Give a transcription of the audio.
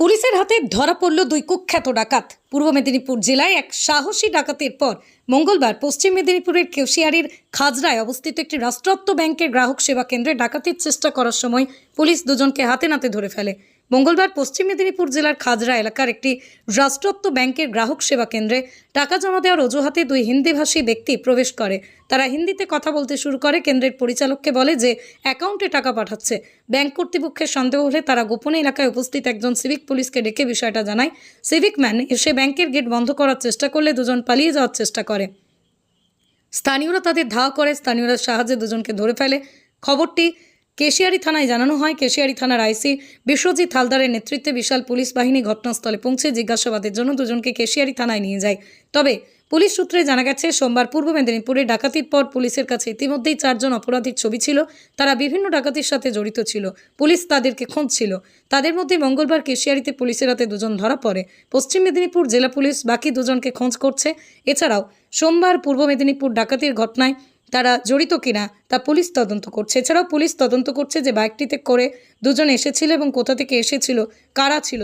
পুলিশের হাতে ধরা পড়ল দুই কুখ্যাত ডাকাত। পূর্ব মেদিনীপুর জেলায় এক সাহসী ডাকাতের পর মঙ্গলবার পশ্চিম মেদিনীপুরের কেশিয়ারির খাজরায় অবস্থিত একটি রাষ্ট্রায়ত্ত ব্যাংকের গ্রাহক সেবা কেন্দ্রে ডাকাতির চেষ্টা করার সময় পুলিশ দুজনকে হাতে নাতে ধরে ফেলে। মঙ্গলবার পশ্চিম মেদিনীপুর জেলার খাজরা এলাকার একটি রাষ্ট্রায়ত্ত ব্যাংকের গ্রাহক সেবা কেন্দ্রে টাকা জমা দেওয়ার অজুহাতে দুই হিন্দিভাষী ব্যক্তি প্রবেশ করে। তারা হিন্দিতে কথা বলতে শুরু করে। কেন্দ্রের পরিচালককে বলে যে, অ্যাকাউন্টে টাকা পাঠাচ্ছে। ব্যাংক কর্তৃপক্ষের সন্দেহ হলে তারা গোপনে এলাকায় উপস্থিত একজন সিভিক পুলিশকে ডেকে বিষয়টা জানায়। সিভিক ম্যান এসে ব্যাংকের গেট বন্ধ করার চেষ্টা করলে দুজন পালিয়ে যাওয়ার চেষ্টা করে। স্থানীয়রা তাদের ধাওয়া করে স্থানীয়রা সাহায্যে দুজনকে ধরে ফেলে। খবরটি কেশিয়ারি থানায় জানানো হয়, কেশিয়ারি থানার আইসি বিশ্বজিৎ হালদারের নেতৃত্বে বিশাল পুলিশ বাহিনী ঘটনাস্থলে পৌঁছে জিজ্ঞাসাবাদের জন্য দুজনকে কেশিয়ারি থানায় নিয়ে যায়। তবে পুলিশ সূত্রে জানা গেছে, সোমবার পূর্ব মেদিনীপুরে ডাকাতির পর পুলিশের কাছে ইতিমধ্যেই চারজন অপরাধীর ছবি ছিল। তারা বিভিন্ন ডাকাতির সাথে জড়িত ছিল। পুলিশ তাদেরকে খুঁজছিল। তাদের মধ্যে মঙ্গলবার কেশিয়ারিতে পুলিশের হাতে দুজন ধরা পড়ে। পশ্চিম মেদিনীপুর জেলা পুলিশ বাকি দুজনকে খোঁজ করছে। এছাড়াও সোমবার পূর্ব মেদিনীপুর ডাকাতির ঘটনায় তারা জড়িত কিনা তা পুলিশ তদন্ত করছে। এছাড়াও পুলিশ তদন্ত করছে যে বাইকটিতে করে দুজন এসেছিল এবং কোথা থেকে এসেছিল, কারা ছিল